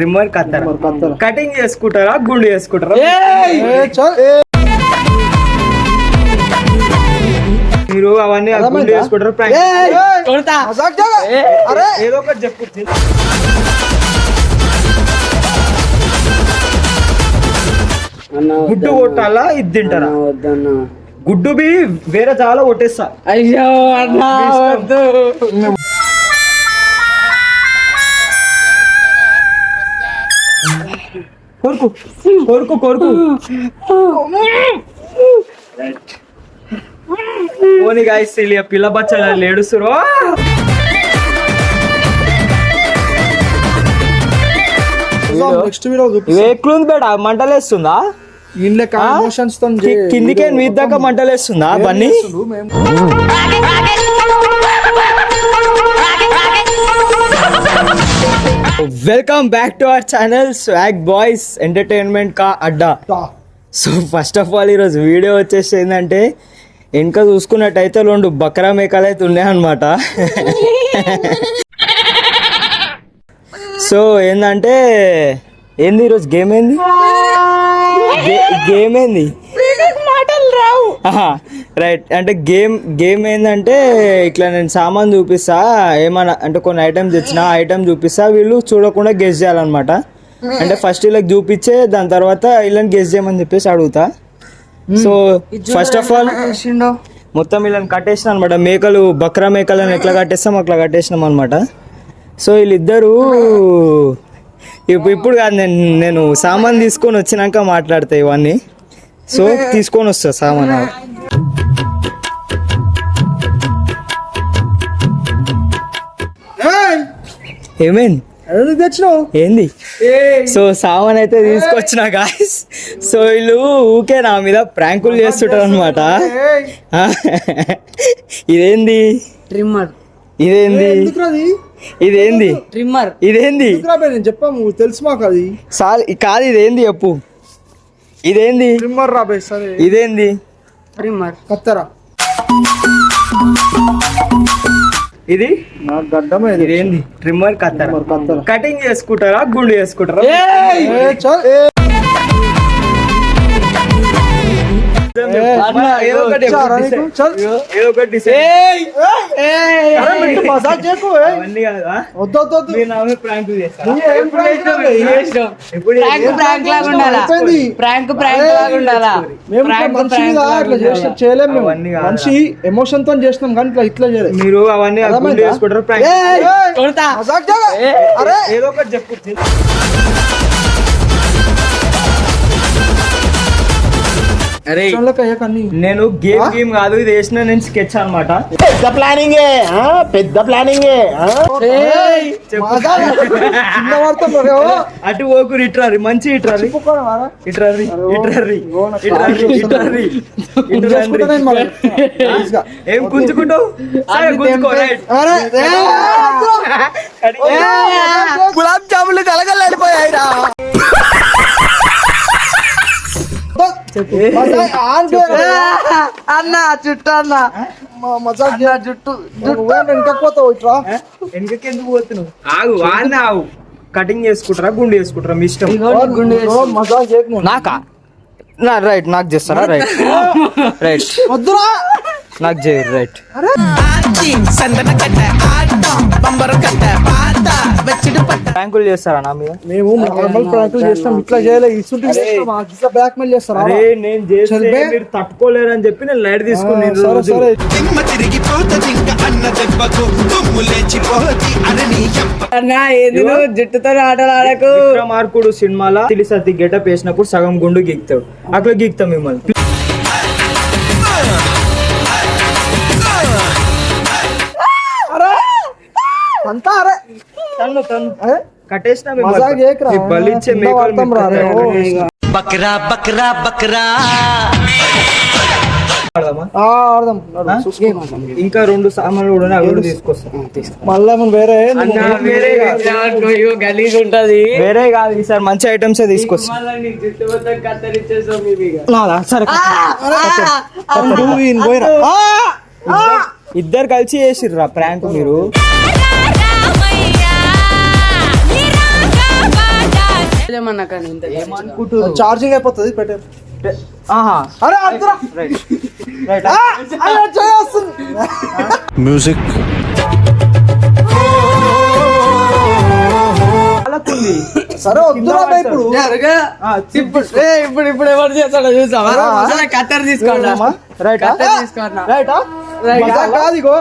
Trimmer కత్తర. Cutting చేసుకుంటారా? గుండు చేసుకుంటారా? ఏ, చల్, ఏ, మీరు అవన్నీ గుండు? చేసుకుంటారా? ఏదో ఒకటి చెప్పు. అన్న గుడ్డు కొట్టాలా? ఇది తింటారా? గుడ్డు బి వేరే చాలా కొట్టేస్తా. అయ్యో అన్న కొరుకు కొరుకు కొరుకు పోనీ గాయస్ ఇలియ పిల్ల బచ్చలు ఏడుస్తురు నెక్స్ట్ వీడియో ఎక్లుంది బేట మంటలేస్తుందా ఇంట్లో ఎమోషన్స్తో కిందికే మీద దాకా మంటలేస్తుందా Bunny welcome back to our channel swag boys entertainment కా అడ్డా సో ఫస్ట్ ఆఫ్ ఆల్ ఈరోజు వీడియో వచ్చేసి ఏంటంటే వెనక చూసుకున్నట్టయితే రెండు బక్రా మేకలు అయితే ఉన్నాయన్నమాట సో ఏంటంటే ఏంది ఈరోజు గేమ్ ఏంది? గేమ్ ఏంది? రైట్ అంటే గేమ్ గేమ్ ఏంటంటే ఇట్లా నేను సామాన్ చూపిస్తా ఏమన్నా అంటే కొన్ని ఐటమ్స్ తెచ్చిన ఐటమ్ చూపిస్తా వీళ్ళు చూడకుండా గెస్ చేయాలన్నమాట. అంటే ఫస్ట్ వీళ్ళకి చూపించే దాని తర్వాత వీళ్ళని గెస్ చేయమని చెప్పేసి అడుగుతా. సో ఫస్ట్ ఆఫ్ ఆల్ మొత్తం వీళ్ళని కట్టేసిన అనమాట మేకలు బక్రా మేకలను ఎట్లా కట్టేస్తాం అట్లా కట్టేసినాం అనమాట సో వీళ్ళిద్దరూ ఇప్పుడు ఇప్పుడు కాదు నేను నేను సామాన్ తీసుకొని వచ్చినాక మాట్లాడతా ఇవన్నీ. సో తీసుకొని వస్తా సామాన్. ఏమైంది? తెచ్చినావు? ఏంది? సో సామాన్ అయితే తీసుకొచ్చిన గాయస్ సో వీళ్ళు ఊకే నా మీద ప్రాంకులు చేస్తుంటారు అనమాట ఇదేంది? ట్రిమ్మర్ ఇదేంది? ఇదేంది? ట్రిమ్మర్ ఇదేంది? చెప్పాము తెలుసు మాకు అది. సాల్ కాదు ఇదేంది చెప్పు. ఇదేంది? ట్రిమ్మర్ రా బే సరే. ఇదేంది? ట్రిమ్మర్ కత్తెర. ఇది? నాకు గడ్డమే ఇది. ఇదేంది? ట్రిమ్మర్ కత్తెర. కటింగ్ చేసుకుంటారా? గుండు చేసుకుంటారా? చేయలేము మేము అవన్నీ కాదురా. మనిషి ఎమోషన్తో చేసినాం కానీ ఇట్లా ఇట్లా చేయలేదు. మీరు అవన్నీ అర్థమైందా? చేసుకుంటారా ఏదో ఒకటి చెప్పు. అరే. నేను గేమ్ గేమ్ కాదు ఇది వేసిన నేను స్కెచ్ అనమాట. చిన్న వార్తలు రే, ఓ. అటు ఓకు ఇట్రారి మంచి ఇట్రారి? ఇట్రారి ఇట్రారి ఇట్రారి ఇట్రారి. ఏం గుంజుకుంటావు? ఏ, గులాబ్ జాములు అన్న చుట్టూ అన్న. మ- మజాక్ చేయ. జుట్టు వెనకపోతావు ఇట్లా. వెనకకి ఎందుకు పోతున్నావు? ఆగు వాడిని ఆగు. కటింగ్ చేసుకుంటారా గుండు చేసుకుంటారా మీ ఇష్టం? చేయకు నువ్వు. నాకా? నా రైట్ నాకు చేస్తారా? Right right. వద్దురా. నాకు చేయరు రైట్ బ్యాంకులు చేస్తారా నా మీద? మేము నార్మల్ ప్రాంకులు చేస్తాం. ఇట్లా చేయలేదు ఇసుంటి ఇట్లా బ్లాక్ మెయిల్ చేస్తారా అరే నేను చేస్తే? మీరు తట్టుకోలేరు అని చెప్పి నేను లైట్ తీసుకుని సరే. సరే. జుట్టుతో ఆటలు ఆడకు. విక్రమార్కుడు సినిమాలో తిలిసత్తి గెటప్ వేసినప్పుడు సగం గుండు గీక్తాడు అట్లా గీక్తాం మిమ్మల్ని. బక్రా బక్రా బక్రా. ఇంకా రెండు సామాన్లు కూడా అవి తీసుకొస్తాం. మళ్ళా వేరే అన్న, వేరే కాదు. గలీజ్ ఉంటది. వేరే కాదు ఈసారి మంచి ఐటమ్స్ తీసుకొస్తాం? సరే ఇద్దరు కలిసి చేసిర్రా ప్రాంక్ మీరు? ఛార్జింగ్ అయిపోతుంది పెట్టే. ఆహా. అరే మ్యూజిక్ సరే వద్దురా బా ఇప్పుడు. ఇప్పుడు ఏ, ఇప్పుడు ఇప్పుడు ఎవరు చేస్తాడో చూసావా? సరే, కత్తెర తీసుకోండి. రైట్ తీసుకోండి. కాదు ఇగో.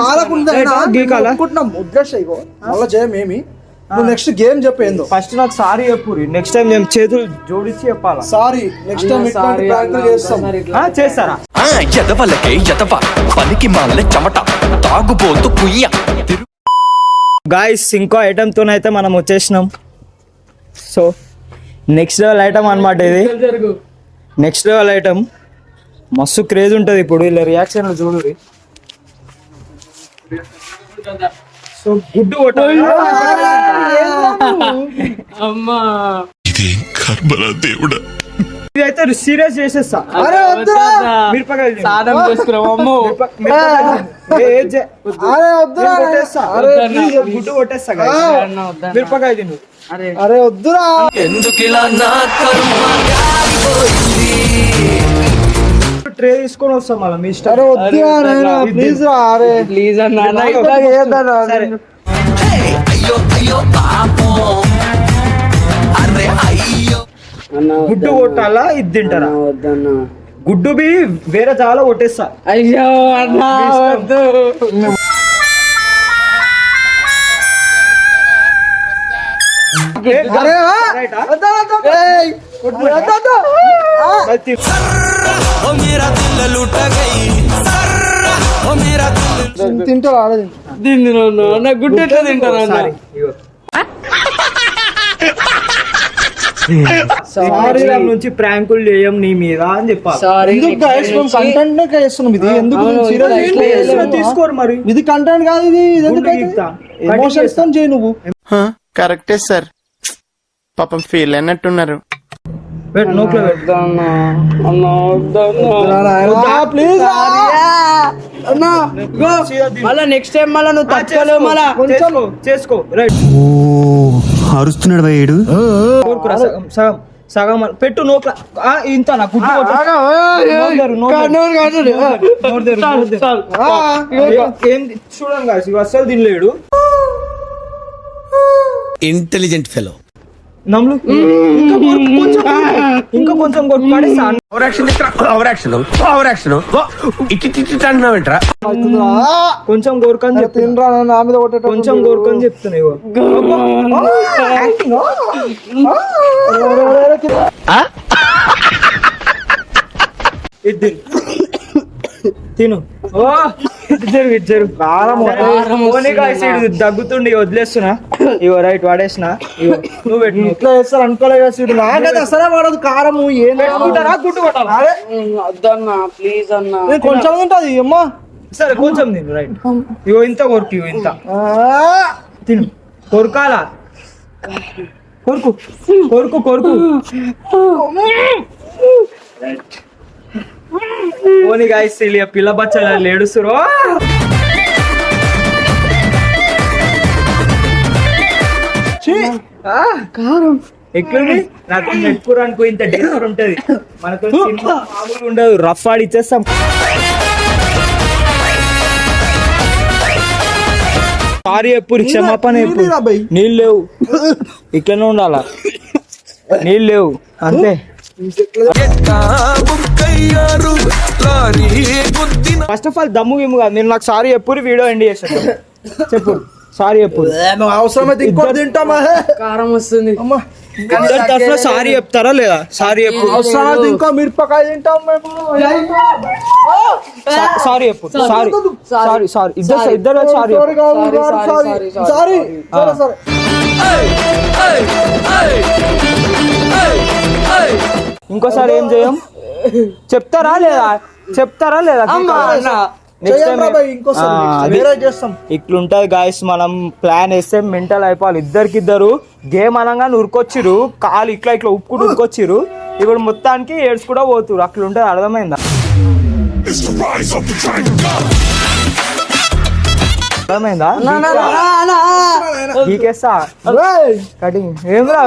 కాలకుండా? గీకాలా? ఇగో? మళ్ళీ చేయమేమి నువ్వు నెక్స్ట్ గేమ్ చెప్పేందో. ఫస్ట్ నాకు సారీ చెప్పురి నెక్స్ట్ టైం మేము చేతులు జోడించి చెప్పాలా? సారీ. నెక్స్ట్ టైం ఇట్లాంటి ప్రాంకులు చేస్తాం. ఆ, చేస్తారా? ఆ ఎదవలకే ఎదవ. పనికి మాల చెమట. తాగుబోతు కుయ్య. తిరు గాయస్ ఇంకో ఐటెంతో అయితే మనం వచ్చేసినాం. సో నెక్స్ట్ లెవెల్ ఐటమ్ అనమాట ఇది. నెక్స్ట్ లెవెల్ ఐటమ్ మస్తు క్రేజ్ ఉంటుంది ఇప్పుడు. ఇలా రియాక్షన్ చూడు సో గుడ్డు అమ్మా. ఇదేం కర్మరా దేవుడా. ఇదైతే సీరియస్ చేసేస్తా. సాధన గుడ్డు కొట్టేస్తా. మిరపకాయ తిను. అరే. వద్దురా. ఎందుకిలా నా కర్మ ట్రే తీసుకొని వస్తాం మళ్ళీ మీ ఇష్టం. ప్లీజ్ రా అరే. ప్లీజ్ అన్న అయ్యో అయ్యో అరే అయ్యో గుడ్డు కొట్టాలా? ఇది తింటారా? అన్న వద్దన్న. గుడ్డు బి వేరే చాలా కొట్టేస్తా. అయ్యో అన్న వద్దు. అరే? వద్దు, వద్దు, తింటారా? ఆడది నన్ను అన్న గుడ్డు ఎట్లా సారీ ఇన్స్టాగ్రామ్ నుంచి ప్రాంకులు చేయం నీ మీద అని చెప్పాలి. సారీ. కంటెంట్ నే చేస్తున్నాం ఇది? ఎందుకు సీరియస్? తీసుకోరు మరి. ఇది కంటెంట్ కాదు ఇది ఎందుకు గుండు గీక్తా. ఎమోషన్స్తో చేయి నువ్వు. కరెక్టే సార్. పాపం ఫీల్ అయినట్టున్నారు. పెట్టు నోట్లో పెట్టు వద్దన్న అన్న వద్దన్న. ప్లీజ్ అన్న మళ్ళా నెక్స్ట్ టైం మళ్ళా నువ్వు తట్టుకోలేవు మళ్ళా. చేసుకో చేసుకో. రైట్ అరుస్తున్నాడు కోరుకురా సగం సగం పెట్టు ఆ, ఇంత నా గుడ్డు. ఏ- చూడండి అస్సలు తినలేడు. ఇంటెలిజెంట్ ఫెలో నమ్ములు? ఇంకా కొంచెం. ఇంకా కొంచెం కొంచెం కోరుకని చెప్తున్నా. తినరా నా మీద కొట్టేట కొంచెం కోరుకని చెప్తున్నా ఇగో. ఇది తిను. తిను. ఓ! ఇద్దరు ఇద్దరు. ఓనీ కాసి దగ్గుతుండి వదిలేస్తున్నా. ఇగో రైట్ వాడేసిన ఇగో నువ్వు పెట్టు. ఇట్లా చేస్తారు అనుకోలేదు కదా సీడు నాకైతే అసలే పడదు కారం ఏం పెట్టుకుంటారా? గుడ్డు కొట్టాలా? అరే వద్దన్న ప్లీజ్ అన్న. నేను కొంచెం ఉంటది అమ్మా. సరే కొంచెం తిను రైట్. ఇగో ఇంత కొరుకు ఇగో ఇంత. తిను. కొరకాలా? కొరుకు. కొరుకు కొరుకు. ఓని గాయస్ ఇలియ పిల్ల బచ్చలు ఏడుస్తురో ఛీ, కారం. ఎట్లుంది నాకు నెట్కూర అనుకో ఇంత డేంజర్ ఉంటది. మనతో సినిమా మామూలుగా ఉండదు. రఫ్ ఆడి ఇచ్చేస్తాం. సారీ ఎప్పుడు క్షమాపణ ఎప్పుడు. నీళ్ళు లేవు. ఇట్లనే ఉండాలా? నీళ్ళు లేవు. అంతే. ఫస్ట్ ఆఫ్ ఆల్ దమ్ము గిమ్ము కాదు మీరు నాకు సారీ ఎప్పుడు వీడియో ఎండ్ చేస్తాను చెప్పు సారీ ఎప్పుడు అవసరమైతే ఇంకోటి తింటామా. కారం వస్తుంది. తరఫున సారీ చెప్తారా లేదా? సారీ ఎప్పుడు అవసరమైతే ఇంకో మిరపకాయ తింటాం మేము. సారీ ఎప్పుడు సారీ సారీ సారీ ఇద్దరు ఇద్దరు సారీ సారీ సారీ, సారీ ఇంకోసారి ఏం చేయం? చెప్తారా లేదా? చెప్తారా లేదా? రా ఇట్లుంటది గాయస్ మనం ప్లాన్ వేస్తే మెంటల్ అయిపోవాలి. ఇద్దరికిద్దరు గేమ్ అనగానే ఉరికొచ్చిరు కాలు ఇట్లా ఇట్లా ఉప్పుకుంటూ ఉరికొచ్చిరు ఇప్పుడు మొత్తానికి ఏడ్స్ కూడా పోతురు అట్లుంటది అర్థమైందా? అర్థమైందా! కటింగ్ ఏమ్రా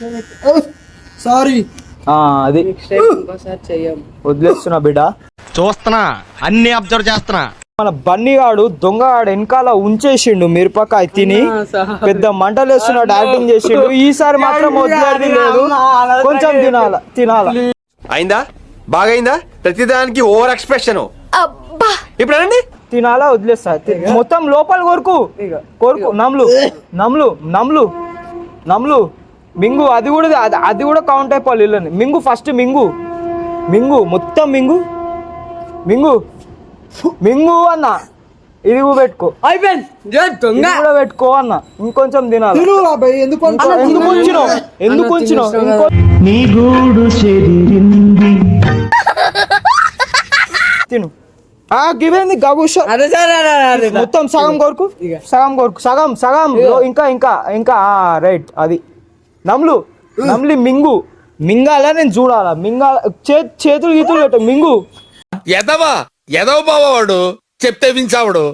సారీ ఆ, అది. ఇంకోసారి చెయ్యం. వదిలేస్తున్నా బిడ్డ. చూస్తున్నా అన్ని అబ్జర్వ్ చేస్తున్నా. మన బన్నీగాడు దొంగగాడు వెనకాల ఉంచేసిండు మిరపకాయ తిని పెద్ద మంటలు వేస్తున్నాడు యాక్టింగ్ చేసిండు. ఈసారి మాత్రం వదిలేది లేదు. కొంచెం తినాల తినాల. అయిందా? బాగైందా? ప్రతిదానికి ఓవర్ ఎక్స్ప్రెషన్. ఇప్పుడు తినాలా వదిలేస్తా. మొత్తం లోపల కొరుకు. కొరుకు నమ్లు నమ్లు నమ్లు నమ్లు మింగు అది కూడా అది- అది కూడా కౌంట్ అయిపోవాలి ఇల్లని మింగు ఫస్ట్ మింగు. మింగు మొత్తం మింగు. మింగు. మింగు అన్న. ఇది కూడా పెట్టుకో. అయిపోయింది. కూడా పెట్టుకో అన్న. ఇంకొంచెం తినాలి. ఎందుకు ఇంకో- ఉంచినావు? ఎందుకు తిను. ఆ గివేంది గబుష. అదే సరే. మొత్తం సగం కొరకు. సగం కొరకు. సగం సగం. ఇంకా ఇంకా ఇంకా. రైట్ అది. నమ్లు నమ్లి మింగు. మింగాల నేను చూడాలా? మింగాల చేతులు గీతులు పెట్టు మింగు. ఎదవా? ఎదవ బావాడు చెప్తే వించావుడు.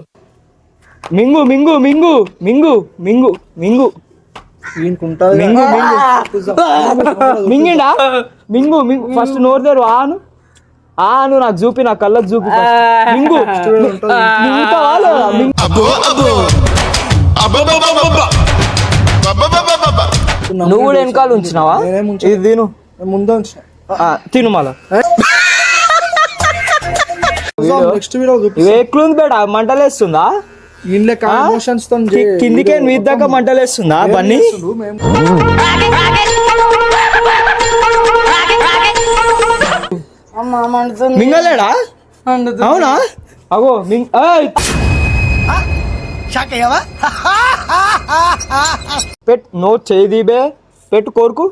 మింగు మింగు మింగు మింగు మింగు మింగు. మింగు మింగు. మింగిండా? మింగు మింగు. ఫస్ట్ నోరు తెరు ఆను. ఆను నాకు చూపి నా కళ్ళకు చూపి. మింగు. మింగుతావా నువ్వు కూడా వెనకాల ఉంచినావా. ఇది తిను. ముందే ఉంచిన. తిను మళ్ళా. నెక్స్ట్ వీడియో బేట? మంటలేస్తుందా? కిందికే మీ దాకా మంటలేస్తుందా బన్నీ? మింగలేడా. అవునా? అగో మింగ్ పెట్ నో చేయి బే. పెట్టు కోరుకు.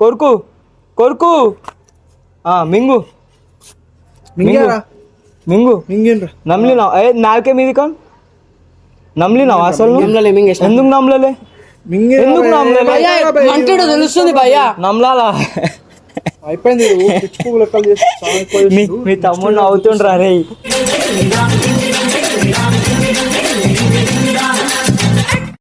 కోరుకు. కోరుకు. ఆ మింగు. మింగారా? మింగు. నమ్లినా ఏ నాకే మీది కాన్ నమ్లినావా అసలు. ఎందుకు నమ్మలే ఎందుకు. నమ్మలే? తెలుస్తుంది భయ్యా. నమ్మలాలా అయిపోయింది మీ తమ్ముడు నవ్వుతుండ్రా రే